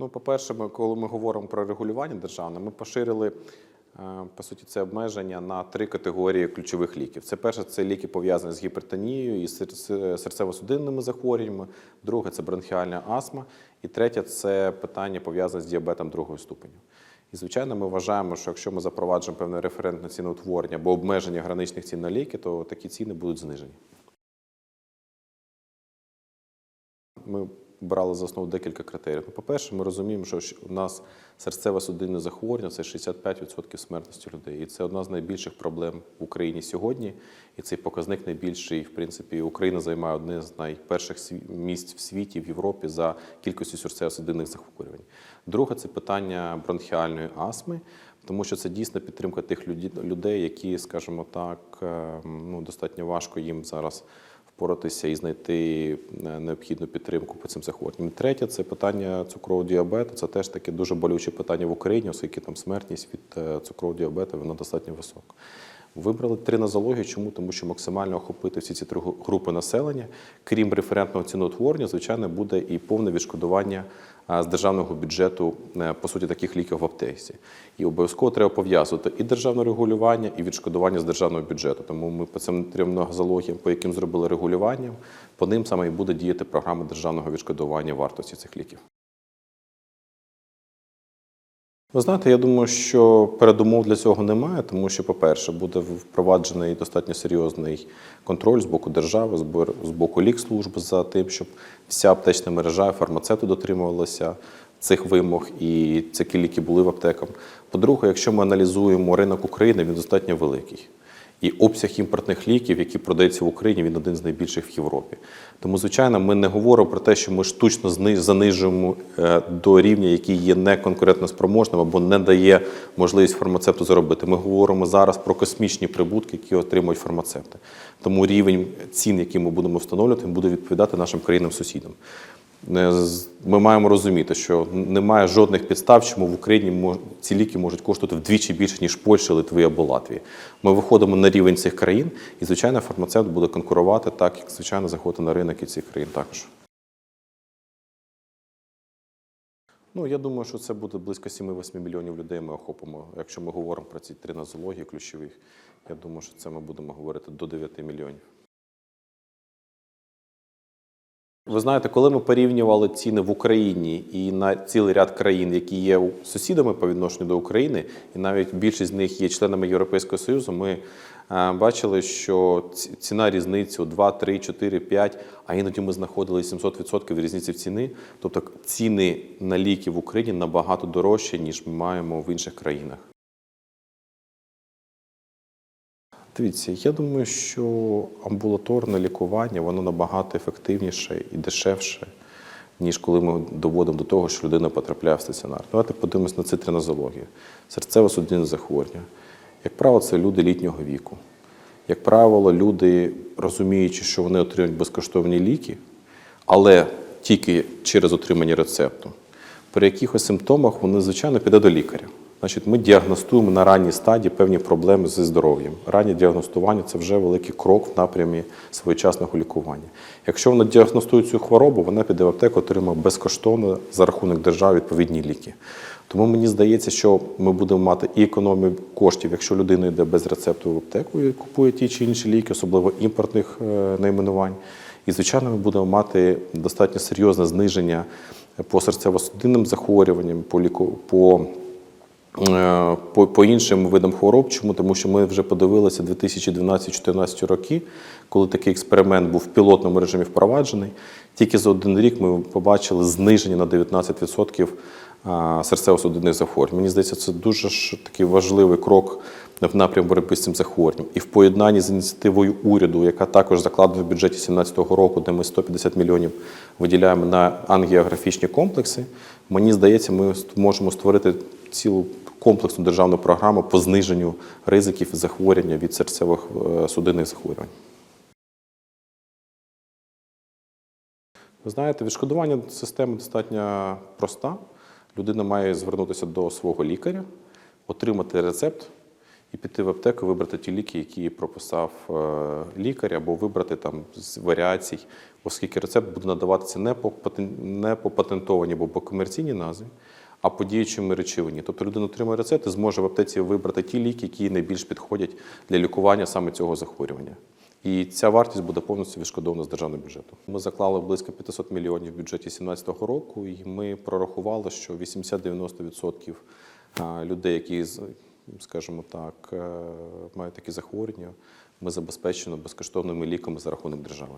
Ну, по-перше, ми, коли ми говоримо про регулювання державне, ми поширили е, по суті це обмеження на три категорії ключових ліків. Це перше, це ліки пов'язані з гіпертонією і серцево-судинними захворюваннями. Друге це бронхіальна астма. І третє це питання пов'язане з діабетом другого ступеню. І звичайно, ми вважаємо, що якщо ми запроваджуємо певне референтне ціноутворення або обмеження граничних цін на ліки, то такі ціни будуть знижені. Ми брали за основу декілька критеріїв. Ну, по-перше, ми розуміємо, що у нас серцево-судинне захворювання це 65% смертності людей. І це одна з найбільших проблем в Україні сьогодні. І цей показник найбільший, в принципі, Україна займає одне з найперших місць в світі, в Європі за кількістю серцево-судинних захворювань. Друге це питання бронхіальної астми. Тому що це дійсно підтримка тих людей, які, скажімо так, е, ну достатньо важко їм зараз впоратися і знайти е, необхідну підтримку по цим захворюванням. Третє це питання цукрового діабету. Це теж таке дуже болюче питання в Україні, оскільки там смертність від е, цукрового діабету вона достатньо висока. Вибрали три нозології. Чому? Тому що максимально охопити всі ці три групи населення, крім референтного ціноутворення, звичайно, буде і повне відшкодування з державного бюджету е, по суті таких ліків в аптеці. І обов'язково треба пов'язувати і державне регулювання, і відшкодування з державного бюджету. Тому ми по цим трьом нозологіям, по яким зробили регулювання, по ним саме і буде діяти програма державного відшкодування вартості цих ліків. Ви знаєте, я думаю, що передумов для цього немає, тому що, по-перше, буде впроваджений достатньо серйозний контроль з боку держави, з боку лікслужб за тим, щоб вся аптечна мережа і фармацевти дотримувалися цих вимог і ці ліки були в аптеках. По-друге, якщо ми аналізуємо ринок України, він достатньо великий. І обсяг імпортних ліків, які продаються в Україні, він один з найбільших в Європі. Тому, звичайно, ми не говоримо про те, що ми штучно занижуємо е, до рівня, який є неконкурентно спроможним або не дає можливість фармацевту заробити. Ми говоримо зараз про космічні прибутки, які отримують фармацевти. Тому рівень цін, які ми будемо встановлювати, буде відповідати нашим країнам-сусідам. Ми маємо розуміти, що немає жодних підстав, чому в Україні ці ліки можуть коштувати вдвічі більше, ніж Польща, Литви або Латвії. Ми виходимо на рівень цих країн, і, звичайно, фармацевт буде конкурувати так, як, звичайно, заходити на ринок і цих країн також. Ну, я думаю, що це буде близько 7-8 мільйонів людей ми охопимо. Якщо ми говоримо про ці три нозології ключових, я думаю, що це ми будемо говорити до 9 мільйонів. Ви знаєте, коли ми порівнювали ціни в Україні і на цілий ряд країн, які є сусідами по відношенню до України, і навіть більшість з них є членами Європейського Союзу, ми е, бачили, що ціна різниці у 2, 3, 4, 5, а іноді ми знаходили 700% різниці в ціни. Тобто ціни на ліки в Україні набагато дорожчі, ніж ми маємо в інших країнах. Дивіться, я думаю, що амбулаторне лікування воно набагато ефективніше і дешевше, ніж коли ми доводимо до того, що людина потрапляє в стаціонар. Давайте подивимось на цитринозологію. Серцево-судинне захворювання. Як правило, це люди літнього віку. Як правило, люди, розуміючи, що вони отримують безкоштовні ліки, але тільки через отримання рецепту, при якихось симптомах вони, звичайно, піде до лікаря. Значить, ми діагностуємо на ранній стадії певні проблеми зі здоров'ям. Раннє діагностування це вже великий крок в напрямі своєчасного лікування. Якщо вона діагностує цю хворобу, вона піде в аптеку, отримає безкоштовно за рахунок держави відповідні ліки. Тому мені здається, що ми будемо мати і економію коштів, якщо людина йде без рецепту в аптеку і купує ті чи інші ліки, особливо імпортних е, найменувань. І, звичайно, ми будемо мати достатньо серйозне зниження по серцево-судинним захворюванням, по ліку по по, по іншим видам хвороб. Чому? Тому що ми вже подивилися 2012-2014 роки, коли такий експеримент був в пілотному режимі впроваджений. Тільки за один рік ми побачили зниження на 19% серцево-судинних захворювань. Мені здається, це дуже ж такий важливий крок в напрямку боротьби з цим захворюванням. І в поєднанні з ініціативою уряду, яка також закладена в бюджеті 2017 року, де ми 150 мільйонів виділяємо на ангіографічні комплекси, мені здається, ми можемо створити цілу комплексну державну програму по зниженню ризиків захворювання від серцевих е, судинних захворювань. Ви знаєте, відшкодування системи достатньо проста. Людина має звернутися до свого лікаря, отримати рецепт і піти в аптеку, вибрати ті ліки, які прописав е, лікар, або вибрати там з варіацій, оскільки рецепт буде надаватися не по патентованій або по комерційній назві, а по діючому речовині. Тобто людина отримує рецепт і зможе в аптеці вибрати ті ліки, які найбільш підходять для лікування саме цього захворювання. І ця вартість буде повністю відшкодована з державного бюджету. Ми заклали близько 500 мільйонів в бюджеті 2017 року, і ми прорахували, що 80-90% людей, які скажімо так, е, мають такі захворювання, ми забезпечено безкоштовними ліками за рахунок держави.